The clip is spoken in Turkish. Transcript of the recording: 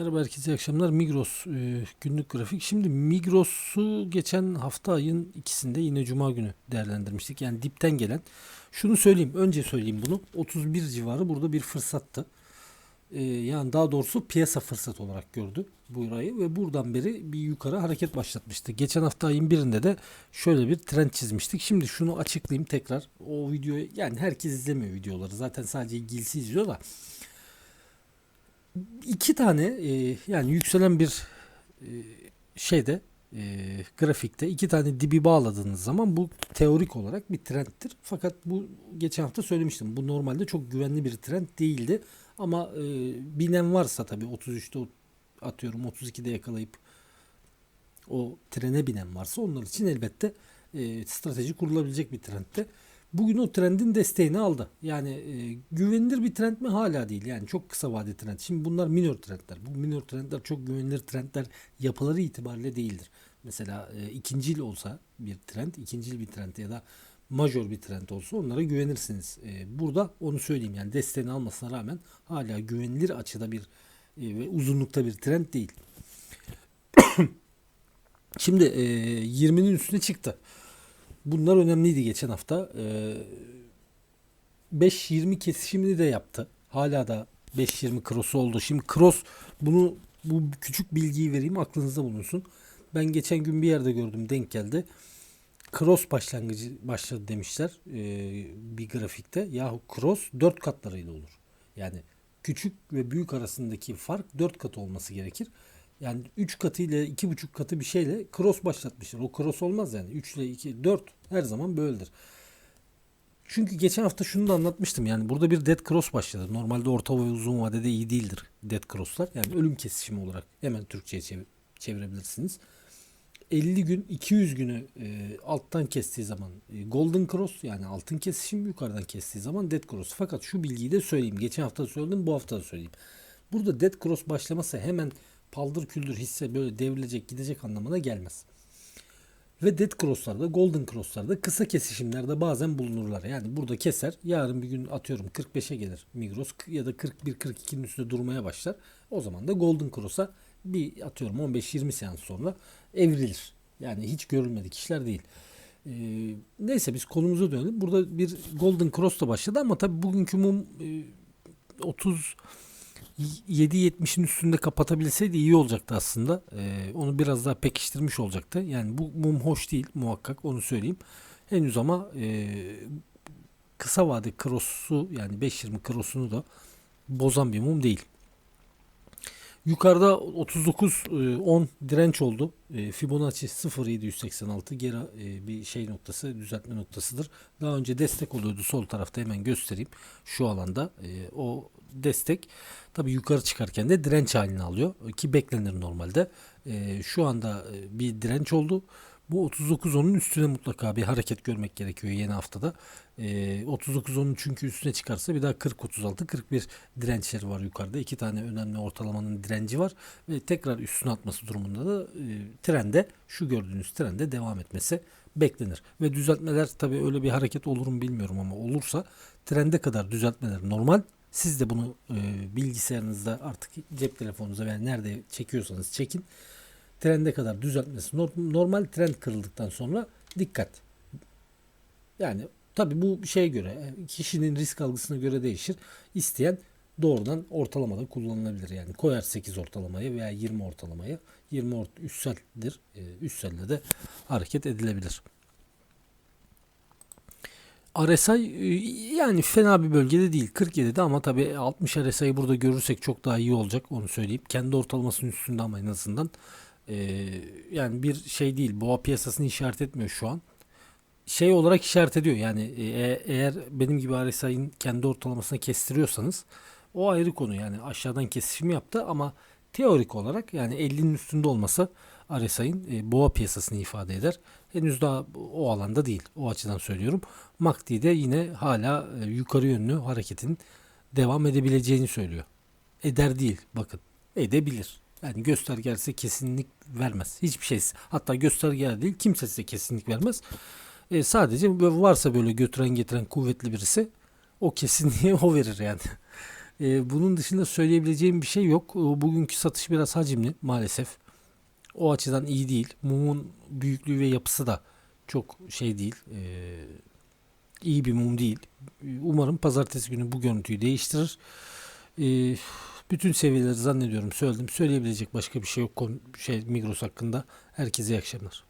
Merhaba herkese iyi akşamlar. Migros e, günlük grafik. Şimdi Migros'u geçen hafta ayın ikisinde yine Cuma günü değerlendirmiştik. Yani dipten gelen. Şunu söyleyeyim. Önce söyleyeyim bunu. 31 civarı burada bir fırsattı. E, yani daha doğrusu piyasa fırsat olarak gördü bu ayı ve buradan beri bir yukarı hareket başlatmıştı. Geçen hafta ayın birinde de şöyle bir trend çizmiştik. Şimdi şunu açıklayayım tekrar. O videoyu yani herkes izlemiyor videoları. Zaten sadece ilgilisi izliyor da iki tane e, yani yükselen bir e, şeyde e, grafikte iki tane dibi bağladığınız zaman bu teorik olarak bir trendtir. Fakat bu geçen hafta söylemiştim. Bu normalde çok güvenli bir trend değildi. Ama e, binen varsa tabii 33'te atıyorum 32'de yakalayıp o trene binen varsa onlar için elbette e, strateji kurulabilecek bir trendte. Bugün o trendin desteğini aldı. Yani e, güvenilir bir trend mi hala değil. Yani çok kısa vade trend. Şimdi bunlar minor trendler. Bu minor trendler çok güvenilir trendler yapıları itibariyle değildir. Mesela e, ikincil olsa bir trend, ikincil bir trend ya da major bir trend olsa onlara güvenirsiniz. E, burada onu söyleyeyim yani desteğini almasına rağmen hala güvenilir açıda bir e, ve uzunlukta bir trend değil. Şimdi e, 20'nin üstüne çıktı. Bunlar önemliydi geçen hafta. Ee, 5-20 kesişimini de yaptı. Hala da 5-20 cross oldu. Şimdi cross bunu bu küçük bilgiyi vereyim aklınızda bulunsun. Ben geçen gün bir yerde gördüm denk geldi. Cross başlangıcı başladı demişler ee, bir grafikte. Yahu cross 4 katlarıyla olur. Yani küçük ve büyük arasındaki fark 4 kat olması gerekir. Yani 3 katı ile 2,5 katı bir şeyle cross başlatmışlar. O cross olmaz yani. 3 ile 2, 4 her zaman böyledir. Çünkü geçen hafta şunu da anlatmıştım. Yani burada bir dead cross başladı. Normalde orta ve uzun vadede iyi değildir dead crosslar. Yani ölüm kesişimi olarak hemen Türkçe'ye çevir, çevirebilirsiniz. 50 gün 200 günü e, alttan kestiği zaman e, golden cross yani altın kesişim yukarıdan kestiği zaman dead cross. Fakat şu bilgiyi de söyleyeyim. Geçen hafta söyledim bu hafta da söyleyeyim. Burada dead cross başlaması hemen paldır küldür hisse böyle devrilecek gidecek anlamına gelmez. Ve dead cross'larda, golden cross'larda kısa kesişimlerde bazen bulunurlar. Yani burada keser. Yarın bir gün atıyorum 45'e gelir Migros ya da 41-42'nin üstünde durmaya başlar. O zaman da golden cross'a bir atıyorum 15-20 seans sonra evrilir. Yani hiç görülmedik işler değil. Ee, neyse biz konumuza dönelim. Burada bir golden cross da başladı ama tabii bugünkü mum e, 30 7.70'in üstünde kapatabilseydi iyi olacaktı aslında. Ee, onu biraz daha pekiştirmiş olacaktı. Yani bu mum hoş değil muhakkak onu söyleyeyim. Henüz ama e, kısa vade cross'u yani 5.20 cross'unu da bozan bir mum değil. Yukarıda 39 10 e, direnç oldu. E, Fibonacci 0.786 geri e, bir şey noktası, düzeltme noktasıdır. Daha önce destek oluyordu sol tarafta hemen göstereyim. Şu alanda o destek tabi yukarı çıkarken de direnç halini alıyor ki beklenir normalde. Şu anda bir direnç oldu. Bu 39.10'un üstüne mutlaka bir hareket görmek gerekiyor yeni haftada. E, 39.10'un çünkü üstüne çıkarsa bir daha 40-36, 41 dirençleri var yukarıda. İki tane önemli ortalamanın direnci var. Ve tekrar üstüne atması durumunda da e, trende, şu gördüğünüz trende devam etmesi beklenir. Ve düzeltmeler tabi öyle bir hareket olur mu bilmiyorum ama olursa trende kadar düzeltmeler normal. Siz de bunu e, bilgisayarınızda artık cep telefonunuza veya nerede çekiyorsanız çekin trende kadar düzeltmesi normal trend kırıldıktan sonra dikkat. Yani tabi bu şeye göre kişinin risk algısına göre değişir. İsteyen doğrudan ortalamada kullanılabilir. Yani koyar 8 ortalamaya veya 20 ortalamaya. 20 ort üstseldir. E, üstselle de hareket edilebilir. RSI e, yani fena bir bölgede değil. 47'de ama tabi 60 RSI'yi burada görürsek çok daha iyi olacak onu söyleyeyim. Kendi ortalamasının üstünde ama en azından ee, yani bir şey değil. Boğa piyasasını işaret etmiyor şu an. Şey olarak işaret ediyor. Yani e, e eğer benim gibi RSI'nin kendi ortalamasına kestiriyorsanız o ayrı konu. Yani aşağıdan kesişim yaptı ama teorik olarak yani 50'nin üstünde olmasa RSI'nin e, boğa piyasasını ifade eder. Henüz daha o alanda değil. O açıdan söylüyorum. MACD de yine hala e, yukarı yönlü hareketin devam edebileceğini söylüyor. Eder değil bakın. Edebilir. Yani gösterge ise kesinlik vermez. Hiçbir şey. Hatta gösterge değil kimse size kesinlik vermez. E, sadece varsa böyle götüren getiren kuvvetli birisi o kesinliği o verir yani. Ee, bunun dışında söyleyebileceğim bir şey yok. Bugünkü satış biraz hacimli maalesef. O açıdan iyi değil. Mumun büyüklüğü ve yapısı da çok şey değil. Ee, iyi bir mum değil. Umarım pazartesi günü bu görüntüyü değiştirir. Ee, bütün seviyeleri zannediyorum söyledim. Söyleyebilecek başka bir şey yok şey Migros hakkında. Herkese iyi akşamlar.